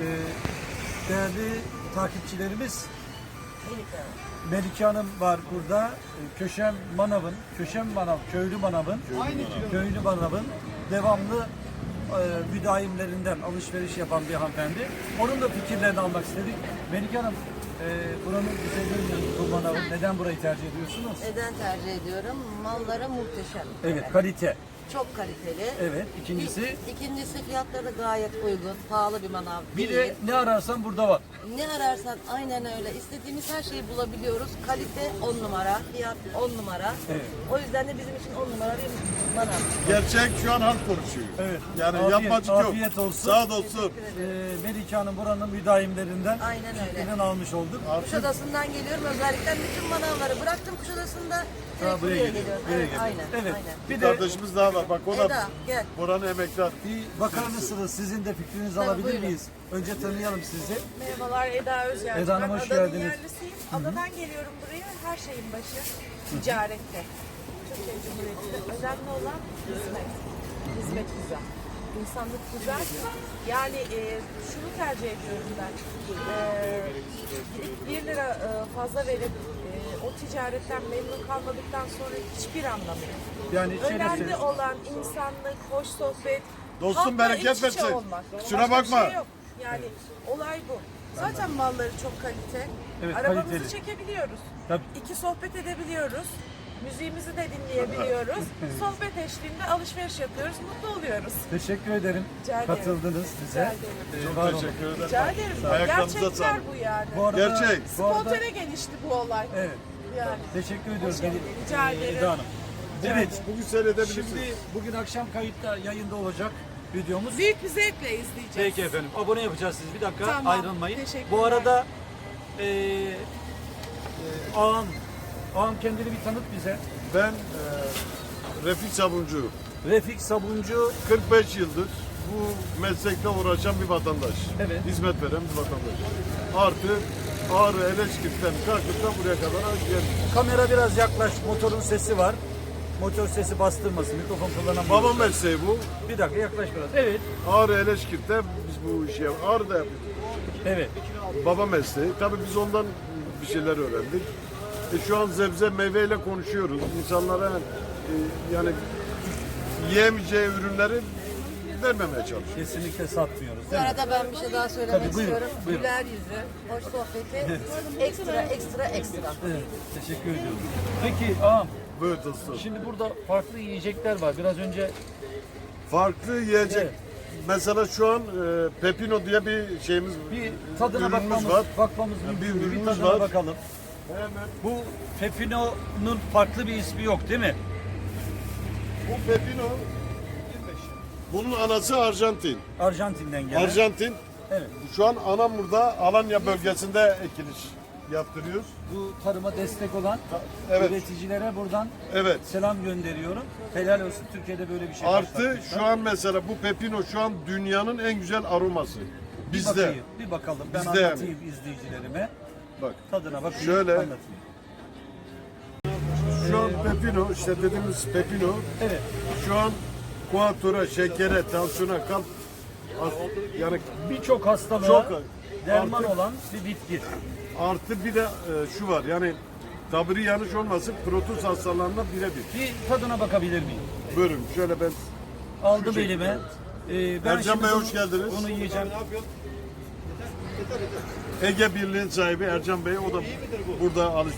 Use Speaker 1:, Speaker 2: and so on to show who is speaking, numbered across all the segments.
Speaker 1: Ee, değerli takipçilerimiz Melike Hanım var burada. Ee, Köşem Manav'ın, Köşem Manav, Köylü Manav'ın, Köylü Manav'ın devamlı e, müdahimlerinden alışveriş yapan bir hanımefendi. Onun da fikirlerini almak istedik. Melike Hanım, e, buranın güzelliği bu manavın. Neden burayı tercih ediyorsunuz?
Speaker 2: Neden tercih ediyorum? Malları muhteşem.
Speaker 1: Evet, kalite.
Speaker 2: Çok kaliteli.
Speaker 1: Evet, ikincisi
Speaker 2: İkincisi fiyatları gayet uygun. Pahalı bir manav
Speaker 1: bir
Speaker 2: değil.
Speaker 1: de ne ararsan burada var.
Speaker 2: Ne ararsan aynen öyle. İstediğimiz her şeyi bulabiliyoruz. Kalite 10 numara, fiyat 10 numara.
Speaker 1: Evet.
Speaker 2: O yüzden de bizim için 10 numara bir.
Speaker 3: Gerçek şu an halk konuşuyor.
Speaker 1: Evet.
Speaker 3: Yani
Speaker 1: Afiyet-
Speaker 3: yapmacık yok.
Speaker 1: afiyet olsun.
Speaker 3: Sağ olsun.
Speaker 1: Ee, Melike Hanım buranın müdahimlerinden
Speaker 2: Aynen öyle.
Speaker 1: almış olduk.
Speaker 2: Kuşadası'ndan geliyorum. Özellikle bütün manavları bıraktım Kuşadası'nda.
Speaker 1: Ha, buraya
Speaker 2: buraya
Speaker 1: geliyor,
Speaker 2: geliyorum.
Speaker 1: buraya
Speaker 2: Evet, aynen.
Speaker 1: Evet.
Speaker 2: aynen.
Speaker 1: Bir
Speaker 3: Bir
Speaker 1: de
Speaker 3: kardeşimiz daha var. Bak o da
Speaker 2: Eda gel.
Speaker 3: buranın emektar.
Speaker 1: bir bakar mısınız? Sizin de fikrinizi
Speaker 2: Tabii,
Speaker 1: alabilir
Speaker 2: buyurun.
Speaker 1: miyiz? Önce tanıyalım sizi.
Speaker 4: Merhabalar Eda Özyer.
Speaker 1: Eda Hanım,
Speaker 4: ben
Speaker 1: hoş
Speaker 4: Adanın
Speaker 1: geldiniz.
Speaker 4: yerlisiyim. Adadan geliyorum buraya. Her şeyin başı ticarette. Türkiye Cumhuriyeti'nde önemli olan hizmet. Hizmet güzel. İnsanlık güzel. Yani e, şunu tercih ediyorum ben. E, gidip 1 lira e, fazla verip e, o ticaretten memnun kalmadıktan sonra hiçbir anlamı yok.
Speaker 1: Yani
Speaker 4: Önemli olan insanlık, hoş sohbet,
Speaker 3: Dostum
Speaker 4: halkla
Speaker 3: bereket
Speaker 4: iç içe
Speaker 3: versin.
Speaker 4: olmak.
Speaker 3: Kusura
Speaker 4: Başka bir
Speaker 3: bakma.
Speaker 4: şey yok. Yani olay bu. Zaten malları çok kalite.
Speaker 1: Evet,
Speaker 4: Arabamızı
Speaker 1: kaliteli.
Speaker 4: çekebiliyoruz.
Speaker 1: Tabii.
Speaker 4: İki sohbet edebiliyoruz. Müziğimizi de dinleyebiliyoruz. sohbet eşliğinde alışveriş yapıyoruz. Mutlu oluyoruz.
Speaker 1: Teşekkür ederim.
Speaker 4: Rica ederim.
Speaker 1: Katıldınız bize.
Speaker 4: Rica ederim.
Speaker 1: Ee,
Speaker 3: Çok teşekkür ederim.
Speaker 4: Rica ederim.
Speaker 3: Ayaklarınıza
Speaker 4: Gerçekler
Speaker 3: sağlık.
Speaker 4: bu yani.
Speaker 1: Bu arada,
Speaker 3: Gerçek.
Speaker 1: Bu arada,
Speaker 4: Spontane gelişti bu olay.
Speaker 1: evet.
Speaker 4: Yani.
Speaker 1: Teşekkür ediyoruz.
Speaker 4: Hoş Rica
Speaker 1: Ee,
Speaker 4: ederim.
Speaker 1: Eda Hanım. Evet.
Speaker 3: Bugün seyredebilirsiniz.
Speaker 1: Şimdi bugün akşam kayıtta yayında olacak videomuz.
Speaker 4: Büyük bir zevkle izleyeceğiz.
Speaker 1: Peki efendim. Abone yapacağız siz. Bir dakika
Speaker 4: Tamam,
Speaker 1: ayrılmayın.
Speaker 4: teşekkürler.
Speaker 1: Bu arada e, e, Ağam, Ağam kendini bir tanıt bize.
Speaker 3: Ben e, Refik Sabuncu.
Speaker 1: Refik Sabuncu
Speaker 3: 45 yıldır bu meslekle uğraşan bir vatandaş.
Speaker 1: Evet.
Speaker 3: Hizmet veren bir vatandaş. Artı Ağrı Eleşkirt'ten kalkıp da buraya kadar geldim.
Speaker 1: kamera biraz yaklaş. Motorun sesi var. Motor sesi bastırmasın. Mikrofon kullanan
Speaker 3: Baba mesleği bu.
Speaker 1: Bir dakika yaklaş biraz. Evet.
Speaker 3: Ağrı Eleşkirt'te biz bu işi yap- Ağrı'da yapıyoruz.
Speaker 1: Evet.
Speaker 3: Baba mesleği. Tabii biz ondan bir şeyler öğrendik. E şu an zebze meyveyle konuşuyoruz. İnsanlara e, yani yiyemeyeceği ürünleri vermemeye çalışıyoruz.
Speaker 1: Kesinlikle satmıyoruz.
Speaker 2: Bu
Speaker 1: Değil mi?
Speaker 2: arada ben bir şey daha söylemek
Speaker 1: Tabii, buyurun,
Speaker 2: istiyorum.
Speaker 1: buyurun.
Speaker 2: Güler yüzü, hoş sohbeti, ekstra ekstra ekstra.
Speaker 1: Evet. Teşekkür ediyorum. Peki ağam
Speaker 3: Böyle dostum.
Speaker 1: şimdi burada farklı yiyecekler var. Biraz önce
Speaker 3: Farklı yiyecek.
Speaker 1: Evet.
Speaker 3: Mesela şu an e, Pepino diye bir şeyimiz
Speaker 1: bir tadına
Speaker 3: ürünümüz
Speaker 1: bakmamız,
Speaker 3: var.
Speaker 1: bakmamız
Speaker 3: Yani bir.
Speaker 1: Bir,
Speaker 3: ürünümüz
Speaker 1: tadına
Speaker 3: var.
Speaker 1: bakalım. Bu Pepino'nun farklı bir ismi yok değil mi?
Speaker 3: bu Pepino bunun anası Arjantin.
Speaker 1: Arjantin'den gelen.
Speaker 3: Arjantin.
Speaker 1: Evet.
Speaker 3: Şu an Anamur'da Alanya bölgesinde ekiliş yaptırıyoruz.
Speaker 1: Bu tarıma destek olan
Speaker 3: Evet.
Speaker 1: üreticilere buradan
Speaker 3: Evet.
Speaker 1: selam gönderiyorum. Helal olsun Türkiye'de böyle bir şey
Speaker 3: Artı şu an mesela bu pepino şu an dünyanın en güzel aroması.
Speaker 1: bir
Speaker 3: Bizde.
Speaker 1: bakayım, bir bakalım. Ben
Speaker 3: Bizde yani.
Speaker 1: anlatayım izleyicilerime.
Speaker 3: Bak
Speaker 1: Tadına bakayım.
Speaker 3: Şöyle.
Speaker 1: Anlatayım.
Speaker 3: şu an pepino işte dediğimiz pepino
Speaker 1: Evet.
Speaker 3: şu an kuatura, şekere, tansiyona, kalp yani
Speaker 1: Birçok hastalığa
Speaker 3: Çok-
Speaker 1: derman
Speaker 3: artık-
Speaker 1: olan bir bitki.
Speaker 3: artı bir de e, şu var yani tabiri yanlış olmasın protuz hastalarına birebir.
Speaker 1: Bir tadına bakabilir miyim?
Speaker 3: Buyurun şöyle ben
Speaker 1: Aldım elime. Ee, ben
Speaker 3: Ercan Bey, hoş geldiniz.
Speaker 1: Bunu yiyeceğim.
Speaker 3: Ege Birliği'nin sahibi Ercan Bey o da burada alış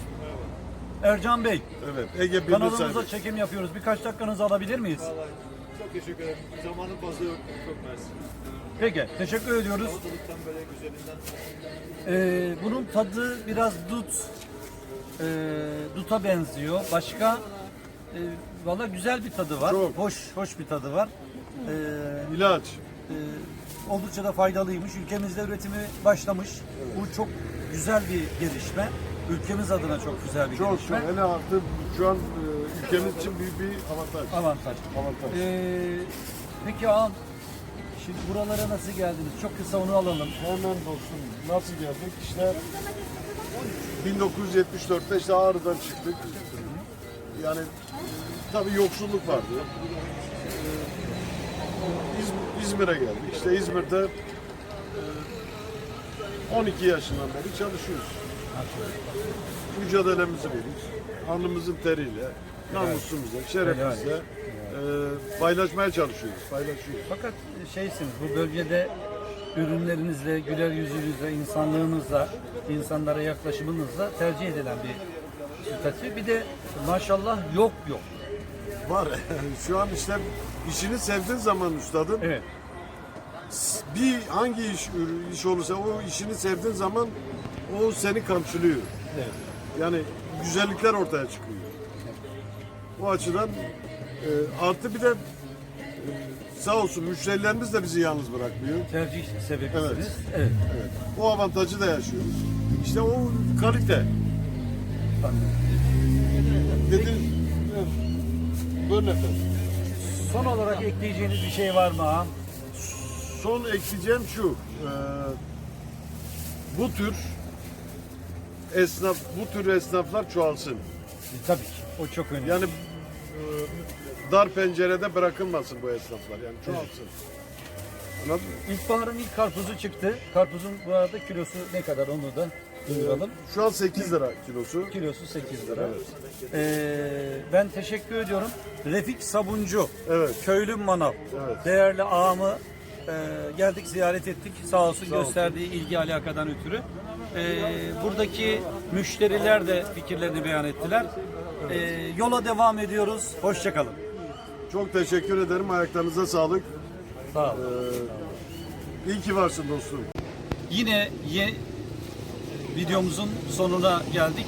Speaker 1: Ercan Bey,
Speaker 3: evet Ege Birliği
Speaker 1: kanalımıza
Speaker 3: sahibi.
Speaker 1: çekim yapıyoruz. Birkaç dakikanızı alabilir miyiz?
Speaker 5: Çok teşekkür ederim. Zamanın fazla yok. Çok mersi.
Speaker 1: Peki, teşekkür ediyoruz.
Speaker 5: Ortalıktan böyle güzelinden.
Speaker 1: Ee, bunun tadı biraz dut, e, duta benziyor. Başka, e, valla güzel bir tadı var.
Speaker 3: Çok.
Speaker 1: Hoş, hoş bir tadı var. Ee,
Speaker 3: İlaç.
Speaker 1: E, oldukça da faydalıymış. Ülkemizde üretimi başlamış. Bu çok güzel bir gelişme. Ülkemiz adına çok güzel bir
Speaker 3: Çok çok.
Speaker 1: gelişme.
Speaker 3: Hele artık şu an e, ülkemiz için büyük bir avantaj.
Speaker 1: Avantaj.
Speaker 3: Avantaj.
Speaker 1: Ee, peki ağam, şimdi buralara nasıl geldiniz? Çok kısa onu alalım.
Speaker 3: Hemen dostum nasıl geldik? İşte 1974'te işte Ağrı'dan çıktık. Yani tabii yoksulluk vardı. Ee, İz- İzmir'e geldik. İşte İzmir'de e, 12 yaşından beri çalışıyoruz. Mücadelemizi veriyoruz. Alnımızın teriyle, namusumuzla, şerefimizle e, paylaşmaya çalışıyoruz. Paylaşıyoruz.
Speaker 1: Fakat şeysiniz bu bölgede ürünlerinizle, güler yüzünüzle, insanlığınızla, insanlara yaklaşımınızla tercih edilen bir statü. Bir de maşallah yok yok.
Speaker 3: Var. Şu an işte işini sevdiğin zaman üstadın
Speaker 1: Evet.
Speaker 3: bir hangi iş iş olursa o işini sevdiğin zaman o seni kamçılıyor.
Speaker 1: Evet.
Speaker 3: Yani güzellikler ortaya çıkıyor. O açıdan e, artı bir de e, sağ olsun müşterilerimiz de bizi yalnız bırakmıyor.
Speaker 1: Tercih sebebisiniz.
Speaker 3: Evet.
Speaker 1: evet.
Speaker 3: Evet. O avantajı da yaşıyoruz. İşte o kalite. Dedi, evet. Buyurun efendim.
Speaker 1: Son olarak ekleyeceğiniz bir şey var mı ağam?
Speaker 3: Son ekleyeceğim şu. e, bu tür esnaf, bu tür esnaflar çoğalsın.
Speaker 1: E, Tabii ki. O çok önemli.
Speaker 3: Yani e, dar pencerede bırakılmasın bu esnaflar. Yani çoğalsın. Anladın mı?
Speaker 1: İlkbaharın ilk karpuzu çıktı. Karpuzun bu arada kilosu ne kadar onu da duyuralım.
Speaker 3: Şu an 8 lira kilosu.
Speaker 1: Kilosu 8 lira. Ee, ben teşekkür ediyorum. Refik Sabuncu,
Speaker 3: Evet.
Speaker 1: Köylü Manav.
Speaker 3: Evet.
Speaker 1: Değerli ağamı e, geldik ziyaret ettik. Sağ olsun gösterdiği ilgi alakadan ötürü. Ee, buradaki müşteriler de fikirlerini beyan ettiler. Ee, yola devam ediyoruz. Hoşçakalın.
Speaker 3: Çok teşekkür ederim. Ayaklarınıza sağlık.
Speaker 1: Sağ olun.
Speaker 3: Ee, iyi ki varsın dostum.
Speaker 1: Yine ye- videomuzun sonuna geldik.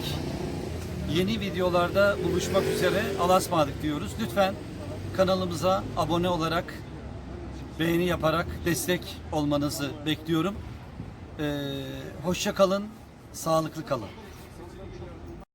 Speaker 1: Yeni videolarda buluşmak üzere alasmadık diyoruz. Lütfen kanalımıza abone olarak, beğeni yaparak destek olmanızı bekliyorum. Ee, hoşça kalın, sağlıklı kalın.